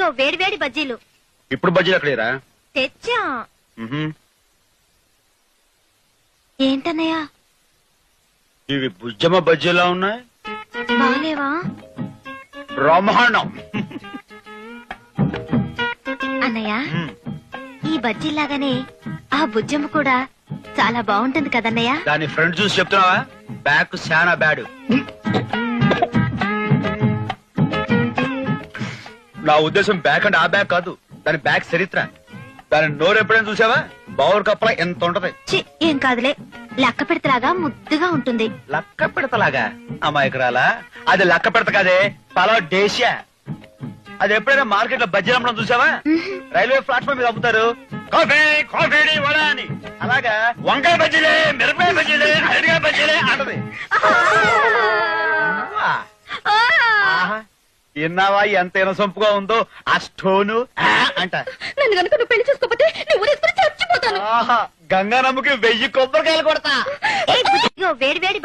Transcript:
వేడి వేడి బజ్జీలు. ఇప్పుడు బడ్జెట్ ఎక్కడేరా తెచ్చా. ఏంటన్నయ్య? ఇవి బుజ్జమ్మ బజ్జీలా ఉన్నాయి? బాలేవా బ్రహ్మాండం. అన్నయ్య. ఈ బజ్జీలాగానే ఆ బుజ్జమ్మ కూడా చాలా బాగుంటుంది కదన్నయ్య. దాని ఫ్రెండ్ చూసి చెప్తున్నావా? బ్యాక్ శానా బ్యాడ్. నా ఉద్దేశం బ్యాక్ అంటే ఆ బ్యాక్ కాదు. దాని బ్యాక్ చరిత్ర. దాని నోరు ఎప్పుడైనా చూసావా? బౌర్ కప్పల ఎంత ఉంటది? చి ఏం కాదులే. లెక్క పెడతలాగా ముద్దుగా ఉంటుంది. లక్క పెడతలాగా? అమాయకురాలా? అది లక్క పెడత కాదే. పలా డేషియా. అది ఎప్పుడైనా మార్కెట్లో బజ్జీలు అమ్మడం చూసావా? రైల్వే ప్లాట్ఫామ్ మీద అమ్ముతారు. కాఫీ కాఫీ వడ అని. అలాగా? వంకాయ బజ్జీలే మిరపకాయ బజ్జీలే అరటికాయ బజ్జీలే అంటది ఆ, ఆహా. విన్నావా ఎంత ఇనసొంపుగా ఉందో? ఆ స్టోను ఆ అంట. నన్ను కనుక నువ్వు పెళ్ళి చేసుకోకపోతే ఊరేసుకుని చచ్చిపోతాను. ఆహా గంగా నమ్మకి వెయ్యి కొబ్బరికాయలు కొడతా. వేడి వేడి